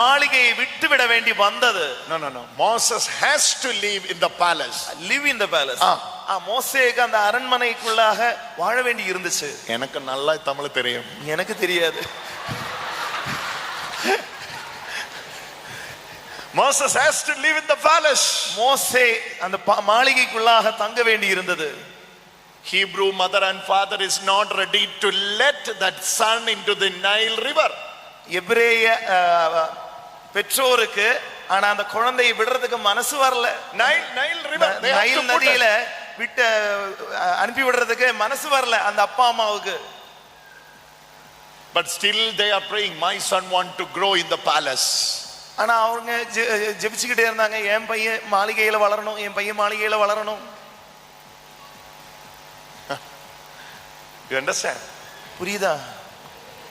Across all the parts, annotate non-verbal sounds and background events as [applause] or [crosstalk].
மாளிகையை விட்டுவிட வேண்டி வந்தது No, no, no. Moses has to live in the palace. Live in the palace ஆ. மோசேக்கு அந்த அரண்மனைக்குள்ளாக வாழ வேண்டி இருந்துச்சு எனக்கு நல்லா தமிழ் தெரியும் எனக்கு தெரியாது Moses has to live in the palace. மோசே அந்த மாளிகைக்குள்ளாக தங்க வேண்டி இருந்தது Hebrew mother and father is not ready to let that son into the Nile river. எபிரேய பெற்றோருக்கு ஆனா அந்த குழந்தையை விடுறதுக்கு மனசு வரல நைல் to put நதியில. விட்டு அனுப்பி விடுறதுக்கு மனசு வரல அந்த அப்பா அம்மாவுக்கு But still they are praying, my son want to grow in the palace. ஆனா அவங்க ஜெபிச்சுக்கிட்டே இருந்தாங்க என் பையன் மாளிகையில வளரணும் என் பையன் மாளிகையில வளரணும் [laughs] You understand? புரியுதா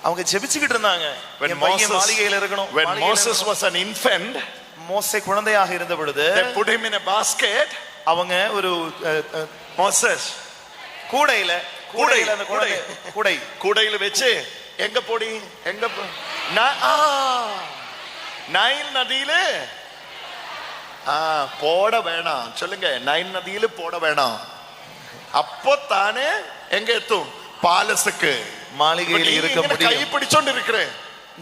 அவங்க ஜெபிச்சுக்கிட்டு இருந்தாங்க. When Moses, மாளிகையில இருக்கணும் when Moses was an infant, மோசே குழந்தையாக இருந்த பொழுது they put him in a basket. அவங்க ஒரு Moses, கூடையில கூடையில அந்த கூடை. கூடை. கூடை. கூடையில வச்சு எங்க போடி? எங்க நைல் நதியில போட வேணாம். சொல்லுங்க நைல் நதியில போட வேணாம். அப்போ தானே எங்க எத்தும்? பாலஸுக்கு மாளிகையில இருக்க கை முடியும். பிடிச்சோண்டு இருக்கிறேன்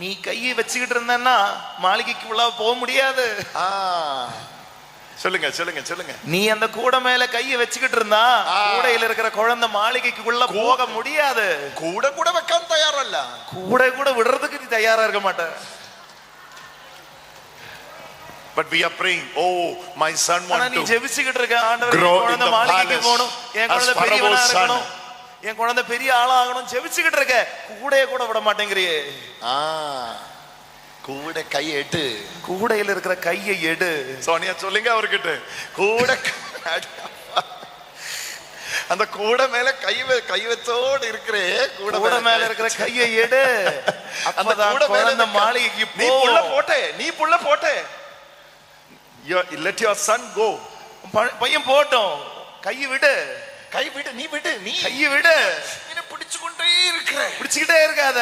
நீ கையை வச்சுக்கிட்டு இருந்தன்னா மாளிகைக்கு உள்ள போக முடியாது. சொல்லுங்க சொல்லுங்க சொல்லுங்க. நீ அந்த கூடை மேல கையை வச்சுக்கிட்டு இருந்தா. கூடையில இருக்கிற குழந்தை மாளிகைக்கு உள்ள போக முடியாது. கூட கூட வைக்க தயாரல்ல. கூடை கூட விடுறதுக்கு நீ தயாரா இருக்க மாட்ட. But we are praying oh my son ஆனா want நீ to ஜெபிச்சுக்கிட்டு இருக்க ஆண்டவர் grow in குழந்தை the மாளிகைக்கு palace as Pharaoh's son. என் குழந்தை பெரிய ஆளாகணும் ஜெபிச்சுக்கிட்டு இருக்க. கூடைய கூட விட மாட்டேங்கிறியே. ஆ கூட கையெட்டு கூடையில இருக்கிற கையை எடு. சோனியா சொல்லுங்க அவர்கிட்ட. கூட அந்த கூட மேல கை கை வச்சோடு இருக்கிறே கூட கூட மேல. இருக்கிற கையை எடு. [laughs] அந்த கூட மேல இருக்க- மாளிகைக்கு நீ புள்ள போட்டே நீ புள்ள போட்டே. லெட் யுவர் சன் கோ பையன் போட்டோம். கையை விடு. கை விடு நீ விடு நீ. கையை விடு. என்ன பிடிச்சு கொண்டே இருக்கிற பிடிச்சுக்கிட்டே இருக்காத.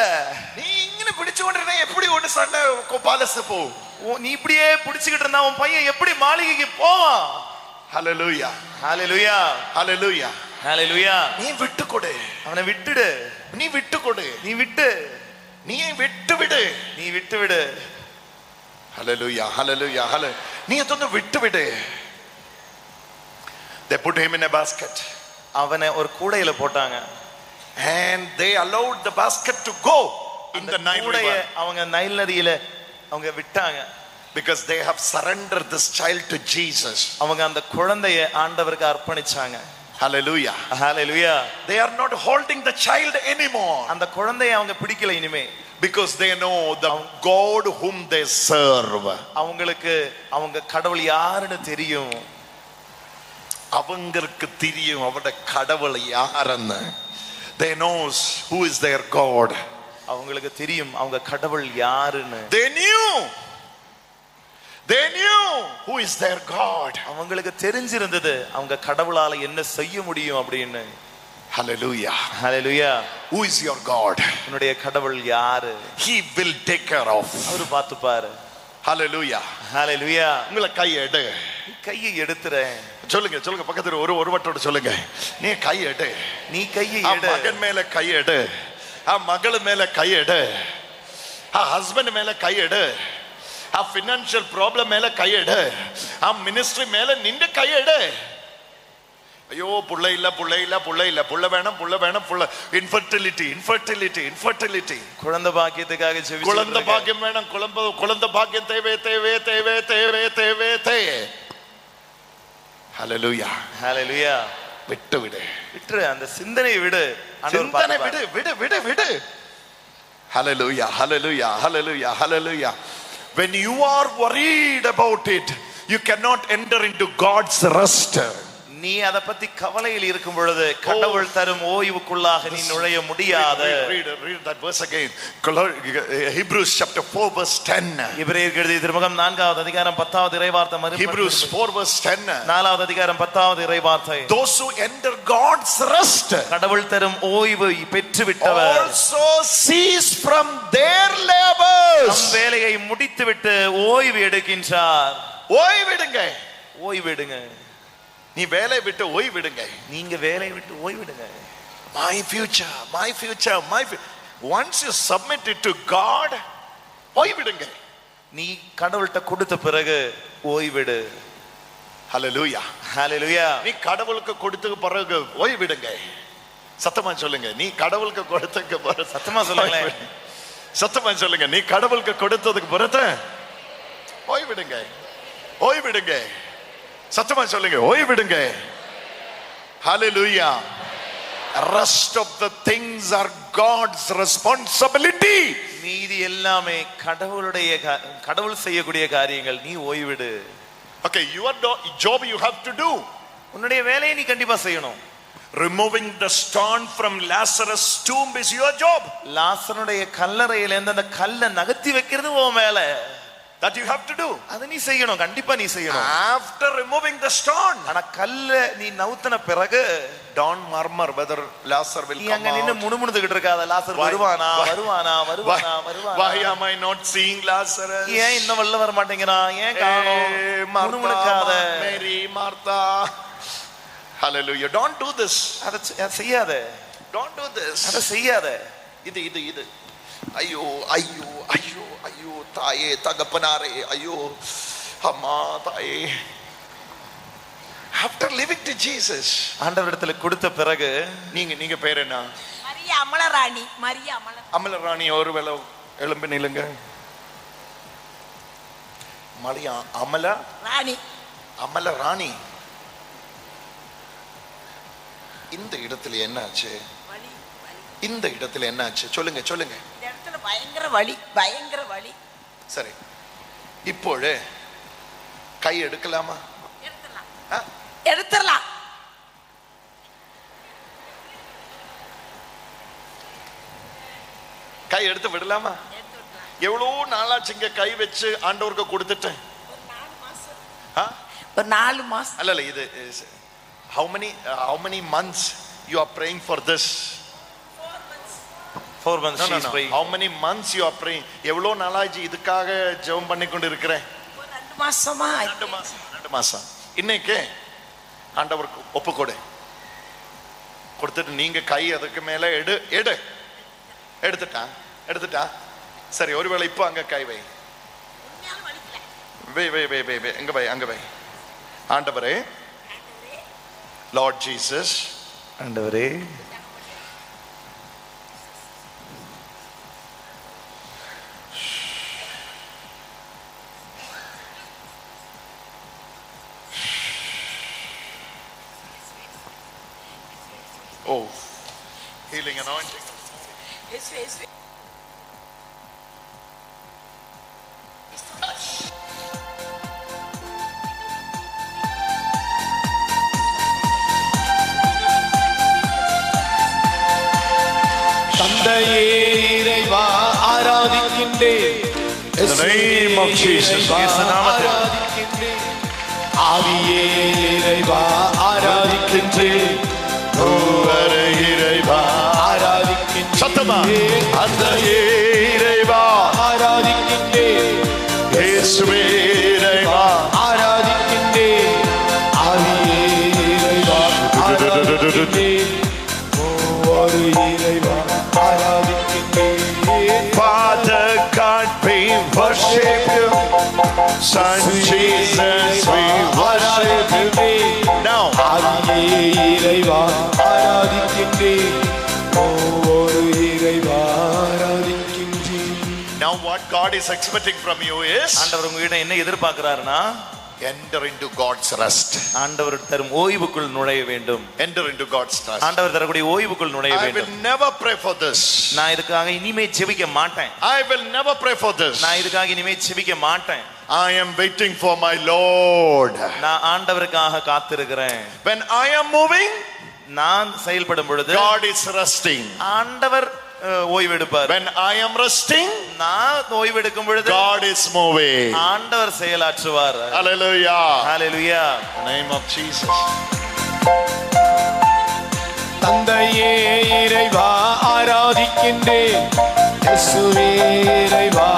நீ இங்கே பிடிச்சு கொண்டிருந்தா எப்படி ஒன்று சண்டை பாலசு போ நீ இப்படியே பிடிச்சுக்கிட்டு இருந்தா உன் பையன் எப்படி மாளிகைக்கு போவான் ஹலலூயா ஹலலூயா ஹலலூயா ஹலலூயா நீ விட்டு கொடு அவனை விட்டுடு நீ விட்டு கொடு நீ விட்டு நீ விட்டு விடு நீ விட்டு விடு ஹலலூயா ஹலலூயா ஹல நீ அதொன்னு விட்டு விடு They put him in a basket. அவனை ஒரு கூடையில போட்டாங்க and they allowed the basket to go in the Nile river அவங்க நைல் நதியில அவங்க விட்டாங்க because they have surrendered this child to Jesus. அவங்க அந்த குழந்தைய ஆண்டவருக்கு அர்ப்பணிச்சாங்க Hallelujah. Hallelujah They are not holding the child anymore அந்த குழந்தைய அவங்க பிடிக்கல இனிமே because they know the God whom they serve. அவங்களுக்கு அவங்க கடவுள் யாருன்னு தெரியும் அவங்களுக்கு தெரியும் அவருடைய கடவுள் யாருன்னு they knows who is their God. அவங்களுக்கு தெரியும் அவங்க கடவுள் யாருன்னு They knew. They knew who is their God. அவங்களுக்கு தெரிஞ்சிருந்தது அவங்க கடவுளால என்ன செய்ய முடியும் அப்படின்னு Hallelujah. Hallelujah Who is your God? உன்னுடைய கடவுள் யாரு He will take care of. அவரு பார்த்துப்பாரு Hallelujah. ஹalleluya உங்களை கை எடு கையை எடுத்துறேன் சொல்லுங்க சொல்லுங்க பக்கத்துல ஒரு ஒரு வட்டோட சொல்லுங்க. நீ கை எடு. நீ கையை மகன் மேல கை எடு. ஆ மகள் மேல கை எடு. ஆ ஹஸ்பண்ட் மேல கை எடு. ஆ ஃபினான்ஷியல் ப்ராப்ளம் மேல கை எடு. ஆ மினிஸ்ட்ரி மேல நின்று கை எடு. ஐயோ புள்ள இல்ல புள்ள இல்ல புள்ள இல்ல. புள்ள வேணும் புள்ள வேணும் புள்ள. இன்ஃபர்டிலிட்டி இன்ஃபர்டிலிட்டி இன்ஃபர்டிலிட்டி குழந்தை பாக்கியத்துக்காக குழந்தை. பாக்கியம் வேணும் குழந்தை குழந்தை ஹalleluya ஹalleluya விட்டு விடு விட்டுரு அந்த சிந்தனையை விடு ஆண்டவர் சிந்தனை விடு பார்த்துப்பாரு. விடு விடு விடு hallelujah hallelujah hallelujah hallelujah when you are worried about it you cannot enter into god's rest நீ அதை பத்தி கவலையில் இருக்கும் பொழுது கடவுள் தரும் ஓய்வுக்குள்ளாக நீ நுழைய முடியாது Read, read, that verse again. Hebrews chapter 4, verse 10. இப்ரேயர் எழுதிய திருமுகம் நான்காவது அதிகாரம் பத்தாவது இறைவார்த்தை மறு Hebrews 4, verse 10. நாலாவது அதிகாரம் பத்தாவது இறைவார்த்தை Those who enter God's rest கடவுள் தரும் ஓய்வு பெற்றுவிட்டவர் also cease from their labors. வேலையை முடித்துவிட்டு ஓய்வு எடுக்கின்றார் ஓய்விடுங்க ஓய்வெடுங்க நீ வேலை விட்டு ஓய்விடுங்க. நீங்க வேலையை விட்டு ஓய்வெடுங்க. Future my future my fu- once you submit it to god ஓய்விடுங்க. நீ கடவுள்கிட்ட கொடுத்த பிறகு ஓய்வெடு. ஹalleluya ஹalleluya நீ கடவுளுக்கு கொடுத்த பிறகு ஓய்விடுங்க. சத்தமா சொல்லுங்க. நீ கடவுளுக்கு கொடுத்ததுக்கு பிறகு சத்தமா சொல்லுங்களேன். சத்தமா சொல்லுங்க. நீ கடவுளுக்கு கொடுத்ததுக்கு பிறகு ஓய்விடுங்க. ஓய்விடுங்க. சத்தமா சொல்லுங்க ஓய்விடுங்க ஹalleluya rest of the things are god's responsibility மீதி எல்லாமே கடவுளுடைய கடவுள் செய்யக்கூடிய காரியங்கள் நீ ஓய்விடு okay your job you have to do உன்னுடைய வேலையை நீ கண்டிப்பா செய்யணும் removing the stone from lazarus tomb is your job லாசனுடைய கல்லறையில இருந்து அந்த கல்லை நகர்த்தி வைக்கிறது உன் மேல that you have to do அதை நீ செய்யணும் கண்டிப்பா நீ செய்யணும் after removing the stone ஆனா கல்ல நீ நவுத்தின பிறகு don't murmur whether lazar will come அங்க நின்னு out முணுமுணுத்துக்கிட்டு இருக்காத லாசர் வருவானா வருவானா why, வருவானா why வருவானா am i not seeing lazarus ஏன் இன்னும் வெளில வர மாட்டேங்கிறான் ஏன் காணோம் முணுமுணுக்காத Mary, Martha. Hallelujah. Don't do this. அதை செய்யாத Don't do this. அதை செய்யாத இது இது இது ஐயோ ஐயோ ஐயோ ஐயோ தாயே தகப்பனாரே ஐயோ அம்மா தாயே. ஆஃப்டர் லிவிங் டு ஜீசஸ் ஆண்டவரிடத்துல கொடுத்த பிறகு நீங்க நீங்க பேர் என்ன? மரிய அமலராணி மரிய அமல அமல ராணி ஒரு வேளை எழும்பி நில்லுங்க. மலையா அமல ராணி. அமல ராணி இந்த இடத்துல என்ன ஆச்சு வலி வலி. இந்த இடத்துல என்ன ஆச்சு சொல்லுங்க சொல்லுங்க. பயங்கர வலி பயங்கர வலி. சரி. இப்போது கை எடுக்கலாமா? எடுத்துடலாம். கை எடுத்து விடலாமா? எவ்வளோ நாளாச்சுங்க கை வச்சு ஆண்டவருக்கு கொடுத்துட்டேன் ஒரு நாலு மாசம். அல்ல இல்ல இது how many how many months you are praying for this? Four months no no no. how many months you are praying? எவ்வளோ நாளாச்சு இதுக்காக ஜெபம் பண்ணி கொண்டு இருக்கிறேன் ரெண்டு மாசமா? ரெண்டு மாசம் ரெண்டு மாசம். இன்னைக்கு ஆண்டவருக்கு ஒப்பு கொடு கொடுத்துட்டு நீங்க கை அதுக்கு மேல எடு எடு. எடுத்துட்டான் எடுத்துட்டான் சரி ஒருவேளை இப்போ அங்க கை வை. வை வை வை வை வை. அங்க வை அங்க வை. ஆண்டவரே. லார்ட் ஜீசஸ் ஆண்டவரே. இறைவா ஆராதிக்கின்றேன் In the name of Jesus. இயேசு நாமத்தில். ஆராதிக்கின்றேன் ஆவியே இறைவா ஆராதிக்கின்றேன் இறைவா ஆராதிக்கின்றேன் சத்தமா அந்த இறைவா ஆராதிக்கின்றேன் இயேசுவே இறைவா ஆராதிக்கின்றேன் ஆவியே இறைவா ஆராதிக்கின்றேன் ஒவ்வொரு Son Jesus, we worship you. Now, ஆதியே இறைவா ஆராதிக்கின்றேன் ஒவ்வொரு இறைவா ஆராதிக்கின்றேன் now what God is expecting from you is ஆண்டவர் உங்ககிட்ட என்ன எதிர்பார்க்கிறாருன்னா enter into God's rest. ஆண்டவர் தரும் ஓய்வுக்குள் நுழைய வேண்டும் Enter into God's rest. ஆண்டவர் தரக்கூடிய ஓய்வுக்குள் நுழைய I will வேண்டும் never pray for this. நான் இதுக்காக இனிமே ஜெபிக்க மாட்டேன் I will never pray for this. நான் இதுக்காக இனிமே ஜெபிக்க மாட்டேன் I am waiting for my Lord. நான் ஆண்டவருக்காக காத்திருக்கிறேன் When I am moving, நான் செயல்படும் பொழுது God is resting. ஆண்டவர் ஓய்வெடுப்பார் When I am resting, நான் ஓய்வெடுக்கும் பொழுது God is moving. ஆண்டவர் செயலாற்றுவார் Hallelujah. Hallelujah In the name of Jesus. தந்தையே இறைவா ஆராதிக்கின்றேன் இயேசுவே இறைவா